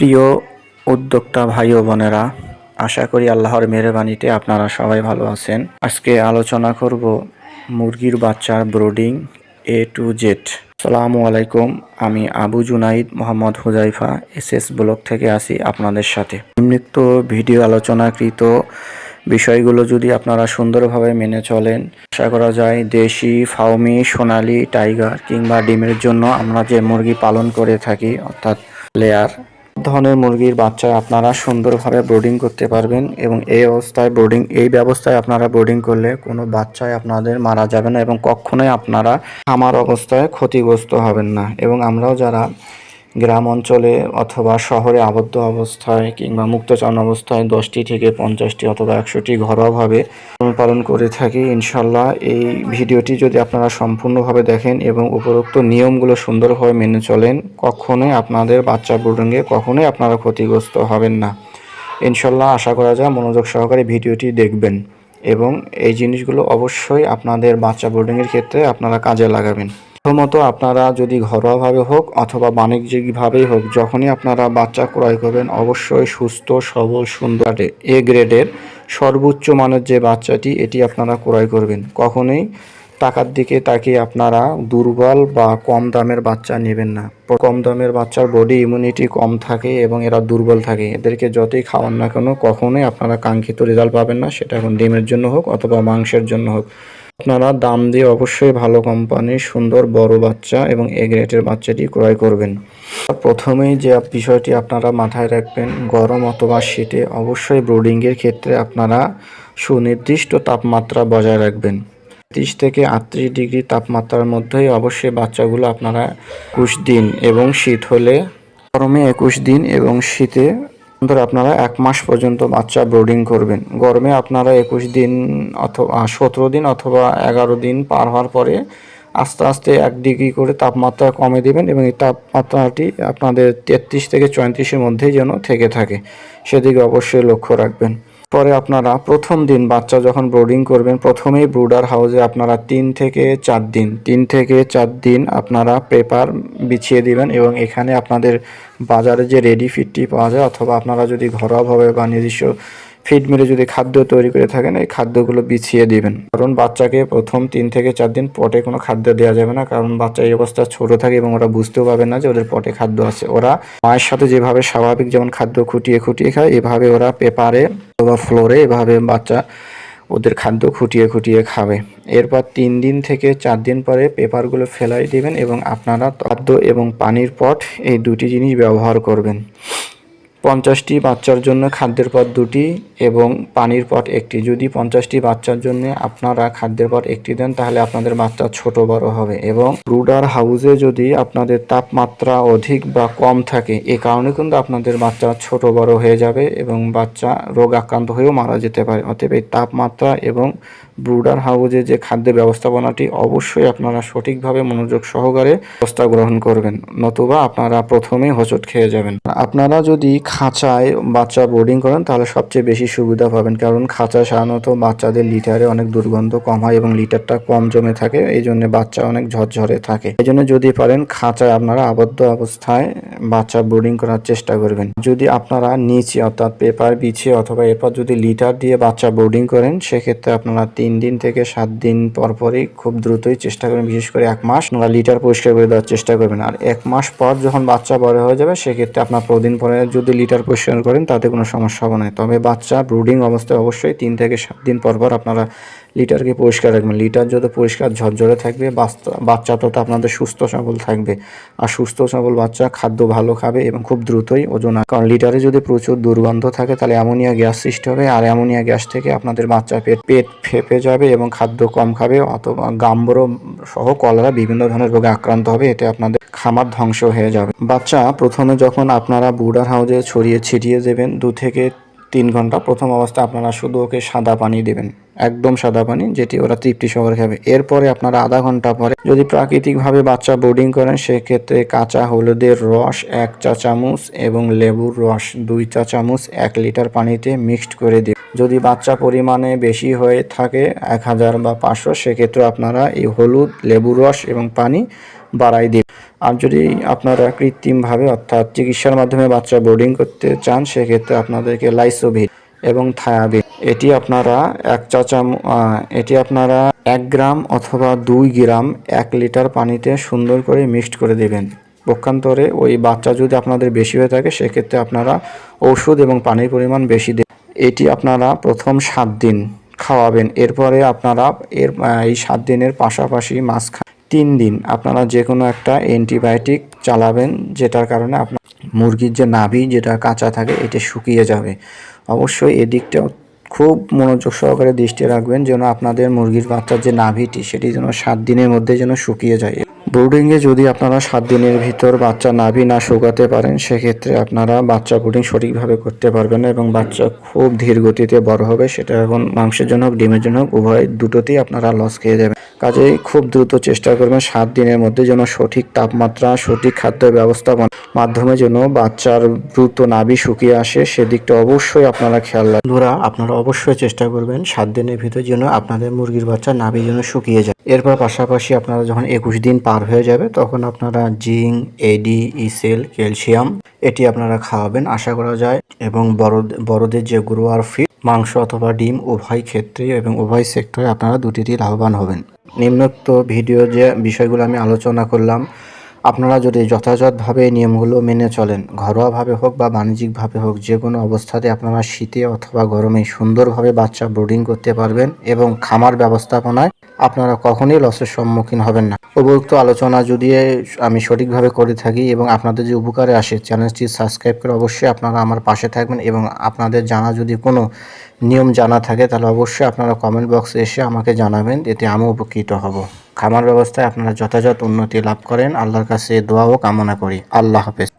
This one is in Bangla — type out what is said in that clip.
প্রিয় উদ্যোক্তা ভাই ও বোনেরা, আশা করি আল্লাহর মেহরবানিতে আপনারা সবাই ভালো আছেন। আজকে আলোচনা করব মুরগির বাচ্চার ব্রোডিং এ টু জেড সালামু আলাইকুম, আমি Abu Junaid Mohammad Huzaifa S S block থেকে আসি আপনাদের সাথে। নিম্নিক্ত ভিডিও আলোচনাকৃত বিষয়গুলো যদি আপনারা সুন্দরভাবে মেনে চলেন, আশা করা যায় দেশি ফাউমি সোনালি, টাইগার কিংবা ডিমের জন্য আমরা যে মুরগি পালন করে থাকি, অর্থাৎ লেয়ার ধরনের মুরগির বাচ্চা আপনারা সুন্দরভাবে ব্রোডিং করতে পারবেন এবং এই অবস্থায় ব্রোডিং এই ব্যবস্থায় আপনারা ব্রোডিং করলে কোনো বাচ্চায় আপনাদের মারা যাবে না এবং কখনোই আপনারা আমার অবস্থায় ক্ষতিগ্রস্ত হবেন না। এবং আমরাও যারা গ্রাম অঞ্চলে অথবা শহরে আবদ্ধ অবস্থায় কিংবা মুক্তচারণ অবস্থায় দশটি থেকে পঞ্চাশটি অথবা একশোটি ঘরোয়াভাবে লালন পালন করে থাকি ইনশাল্লাহ এই ভিডিওটি যদি আপনারা সম্পূর্ণভাবে দেখেন এবং উপরোক্ত নিয়মগুলো সুন্দরভাবে মেনে চলেন, কখনোই আপনাদের বাচ্চা ব্রুডিংয়ে কখনোই আপনারা ক্ষতিগ্রস্ত হবেন না। ইনশাল্লাহ আশা করা যায় মনোযোগ সহকারে ভিডিওটি দেখবেন এবং এই জিনিসগুলো অবশ্যই আপনাদের বাচ্চা ব্রুডিংয়ের ক্ষেত্রে আপনারা কাজে লাগাবেন। প্রথমত আপনারা যদি ঘরোয়াভাবে হোক অথবা বাণিজ্যিকভাবেই হোক, যখনই আপনারা বাচ্চা ক্রয় করবেন, অবশ্যই সুস্থ, সবল, সুন্দর এ গ্রেডের সর্বোচ্চ মানের যে বাচ্চাটি, এটি আপনারা ক্রয় করবেন। কখনোই টাকার দিকে তাকিয়ে আপনারা দুর্বল বা কম দামের বাচ্চা নেবেন না। কম দামের বাচ্চার বডি ইমিউনিটি কম থাকে এবং এরা দুর্বল থাকে। এদেরকে যতই খাওয়ান না কেন, কখনোই আপনারা কাঙ্ক্ষিত রেজাল্ট পাবেন না। সেটা এখন ডিমের জন্য হোক অথবা মাংসের জন্য হোক। আপনারা দাম দিয়ে অবশ্যই ভালো কোম্পানির সুন্দর বড় বাচ্চা এবং এ গ্রেডের বাচ্চাটি ক্রয় করবেন। প্রথমেই যে বিষয়টি আপনারা মাথায় রাখবেন, গরম অথবা শীতে অবশ্যই ব্রোডিংয়ের ক্ষেত্রে আপনারা সুনির্দিষ্ট তাপমাত্রা বজায় রাখবেন। তিরিশ থেকে আটত্রিশ ডিগ্রি তাপমাত্রার মধ্যেই অবশ্যই বাচ্চাগুলো আপনারা একুশ দিন এবং শীত হলে গরমে একুশ দিন এবং শীতে ধর আপনারা এক মাস পর্যন্ত বাচ্চা ব্রোডিং করবেন। গরমে আপনারা একুশ দিন অথবা সতেরো দিন অথবা এগারো দিন পার হওয়ার পরে আস্তে আস্তে এক ডিগ্রি করে তাপমাত্রা কমে দেবেন এবং এই তাপমাত্রাটি আপনাদের তেত্রিশ থেকে চৌত্রিশের মধ্যেই যেন থেকে থাকে। সেদিকে অবশ্যই লক্ষ্য রাখবেন। পরে আপনারা প্রথম দিন বাচ্চা যখন ব্রোডিং করবেন, প্রথমেই ব্রুডার হাউসে আপনারা তিন থেকে চার দিন, তিন থেকে চার দিন আপনারা পেপার বিছিয়ে দিবেন এবং এখানে আপনাদের বাজারে যে রেডি ফিটটি পাওয়া যায় অথবা আপনারা যদি ঘরোয়াভাবে বা নিজস্ব ফিড মিলে যদি খাদ্য তৈরি করে থাকেন, এই খাদ্যগুলো বিছিয়ে দিবেন। কারণ বাচ্চাকে প্রথম তিন থেকে চার দিন পটে কোনো খাদ্য দেওয়া যাবে না, কারণ বাচ্চা এই অবস্থা ছোট থাকে এবং ওরা বুঝতেও পাবে না যে ওদের পটে খাদ্য আছে। ওরা মায়ের সাথে যেভাবে স্বাভাবিক যেমন খাদ্য খুঁটিয়ে খুঁটিয়ে খায়, এভাবে ওরা পেপারে অথবা ফ্লোরে এভাবে বাচ্চা ওদের খাদ্য খুঁটিয়ে খুঁটিয়ে খাবে। এরপর তিন দিন থেকে চার দিন পরে পেপারগুলো ফেলাই দিবেন এবং আপনারা খাদ্য এবং পানির পট এই দুটি জিনিস ব্যবহার করবেন। পঞ্চাশটি বাচ্চার জন্য খাদ্যের পট দুটি এবং পানির পট একটি। যদি পঞ্চাশটি বাচ্চার জন্য আপনারা খাদ্যের পট একটি দেন, তাহলে আপনাদের বাচ্চা ছোট বড় হবে এবং ব্রুডার হাউসে যদি আপনাদের তাপমাত্রা অধিক বা কম থাকে, এ কারণে কিন্তু আপনাদের বাচ্চা ছোট বড় হয়ে যাবে এবং বাচ্চা রোগ আক্রান্ত হয়েও মারা যেতে পারে। অতএব এই তাপমাত্রা এবং ব্রুডার হাউসে যে খাদ্য ব্যবস্থাপনাটি, অবশ্যই আপনারা সঠিকভাবে মনোযোগ সহকারে ব্যবস্থা গ্রহণ করবেন, নতুবা আপনারা প্রথমেই হোঁচট খেয়ে যাবেন। আপনারা যদি খাঁচায় বাচ্চা বোর্ডিং করেন, তাহলে সবচেয়ে বেশি সুবিধা পাবেন। কারণ খাঁচায় সাধারণত বাচ্চাদের লিটারে অনেক দুর্গন্ধ কম হয় এবং লিটারটা কম জমে থাকে, এই জন্য বাচ্চা অনেক ঝরঝরে থাকে। এই জন্য যদি পারেন খাঁচায় আপনারা আবদ্ধ অবস্থায় বাচ্চা বোর্ডিং করার চেষ্টা করবেন। যদি আপনারা নিচে অর্থাৎ পেপার বিছিয়ে অথবা এরপর যদি লিটার দিয়ে বাচ্চা বোর্ডিং করেন, সেক্ষেত্রে আপনারা তিন দিন থেকে সাত দিন পর পরই খুব দ্রুতই চেষ্টা করবেন, বিশেষ করে এক মাস। আপনারা লিটার পরিষ্কার করে দেওয়ার চেষ্টা করবেন। আর এক মাস পর যখন বাচ্চা বড় হয়ে যাবে, সেক্ষেত্রে আপনার প্রতিদিন পরে যদি লিটার পরিষ্কার করেন, তাতে কোনো সমস্যা হবে না। তবে বাচ্চা ব্রুডিং অবস্থায় অবশ্যই তিন থেকে সাত দিন পর পর আপনারা লিটারকে পরিষ্কার রাখবেন। লিটার যত পরিষ্কার ঝরঝরে থাকবে বাচ্চা- তত আপনাদের সুস্থ সবল থাকবে। আর সুস্থ সবল বাচ্চা খাদ্য ভালো খাবে এবং খুব দ্রুতই ওজন। কারণ লিটারে যদি প্রচুর দুর্গন্ধ থাকে, তাহলে অ্যামোনিয়া গ্যাস সৃষ্টি হবে। আর অ্যামোনিয়া গ্যাস থেকে আপনাদের বাচ্চা পেট পেট ফেপে যাবে এবং খাদ্য কম খাবে। অথবা গাম্বরো সহ কলেরা বিভিন্ন ধরনের রোগে আক্রান্ত হবে, এতে আপনাদের খামার ধ্বংস হয়ে যাবে। বাচ্চা প্রথমে যখন আপনারা বুডার হাউজে ছড়িয়ে ছিটিয়ে দেবেন, দু থেকে তিন ঘণ্টা প্রথম অবস্থায় আপনারা শুধু ওকে সাদা পানি দেবেন। একদম সাদা পানি, যেটি ওরা তৃপ্তি সহকারে খাবে। এরপরে আপনারা আধা ঘণ্টা পরে যদি প্রাকৃতিকভাবে বাচ্চা বোর্ডিং করেন, সেক্ষেত্রে কাঁচা, হলুদের রস এক চা চামচ এবং লেবুর রস দুই চা চামচ এক লিটার পানিতে মিক্সড করে দিন। যদি বাচ্চা পরিমাণে বেশি হয়ে থাকে এক হাজার বা পাঁচশো, সেক্ষেত্রে আপনারা এই হলুদ, লেবুর রস এবং পানি বাড়াই দিন। আর যদি আপনারা কৃত্রিমভাবে অর্থাৎ চিকিৎসার মাধ্যমে বাচ্চা বোর্ডিং করতে চান, সেক্ষেত্রে আপনাদেরকে লাইসোভিট এবং থায়াবিন। এটি আপনারা এক চা চাম এটি আপনারা এক গ্রাম অথবা দুই গ্রাম এক লিটার পানিতে সুন্দর করে মিক্সড করে দেবেন। পক্ষান্তরে ওই বাচ্চা যদি আপনাদের বেশি হয়ে থাকে, সেক্ষেত্রে আপনারা ওষুধ এবং পানির পরিমাণ বেশি দেবেন। এটি আপনারা প্রথম সাত দিন খাওয়াবেন। এরপরে আপনারা এর এই সাত দিনের পাশাপাশি মাঝখানে তিন দিন আপনারা যে কোনো একটা অ্যান্টিবায়োটিক চালাবেন, যেটার কারণে আপনার মুরগির যে নাভি, যেটা কাঁচা থাকে, এটি শুকিয়ে যাবে। অবশ্যই এদিকটা খুব মনোযোগ সহকারে দৃষ্টি রাখবেন যেন আপনাদের মুরগির বাচ্চার যে নাভিটি, সেটি যেন সাত দিনের মধ্যে যেন শুকিয়ে যায়। ব্রুডিংয়ে যদি আপনারা সাত দিনের ভিতর বাচ্চা নাভি না শুকাতে পারেন, সেক্ষেত্রে আপনারা বাচ্চা ব্রুডিং সঠিকভাবে করতে পারবেন না এবং বাচ্চা খুব ধীর গতিতে বড় হবে, সেটা এখন মাংসের জন্য হোক, ডিমের জন্য হোক, উভয় দুটোতেই আপনারা লস খেয়ে যাবেন। কাজেই খুব দ্রুত চেষ্টা করবেন সাত দিনের মধ্যে যেন সঠিক তাপমাত্রা, সঠিক খাদ্য ব্যবস্থাপনা মাধ্যমে যেন বাচ্চার দ্রুত নাভি শুকিয়ে আসে, সেদিকটা অবশ্যই আপনারা খেয়াল রাখবেন। আপনারা অবশ্যই চেষ্টা করবেন সাত দিনের ভিতর যেন আপনাদের মুরগির বাচ্চা নাভি যেন শুকিয়ে যায়। এরপর পাশাপাশি আপনারা যখন একুশ দিন পার হয়ে যাবে, তখন আপনারা জিঙ্ক এডি ইসেল ক্যালসিয়াম এটি আপনারা খাওয়াবেন, আশা করা যায়। এবং বড় বড়দের যে গুরুয়ার ফিড মাংস অথবা ডিম উভয় ক্ষেত্রে এবং উভয় সেক্টরে আপনারা দুটিতেই লাভবান হবেন। নিম্নোক্ত ভিডিও যে বিষয়গুলো আমি আলোচনা করলাম আপনারা যদি যথাযথভাবে নিয়মগুলো মেনে চলেন, ঘরোয়াভাবে হোক বা বাণিজ্যিকভাবে হোক, যে কোনো অবস্থাতে আপনারা শীতে অথবা গরমে সুন্দরভাবে বাচ্চা ব্রুডিং করতে পারবেন এবং খামার ব্যবস্থাপনায় আপনারা কখনোই লসের সম্মুখীন হবেন না। উপযুক্ত আলোচনা যদি আমি সঠিকভাবে করে থাকি এবং আপনাদের যে উপকারে আসে, চ্যানেলটি সাবস্ক্রাইব করে অবশ্যই আপনারা আমার পাশে থাকবেন এবং আপনাদের জানা যদি কোনো নিয়ম জানা থাকে, তাহলে অবশ্যই আপনারা কমেন্ট বক্সে এসে আমাকে জানাবেন, এতে আমি উপকৃত হব। খামার ব্যবস্থায় আপনারা যথাযথ উন্নতি লাভ করেন। আল্লাহর কাছে দোয়াও কামনা করি। আল্লাহ হাফেজ।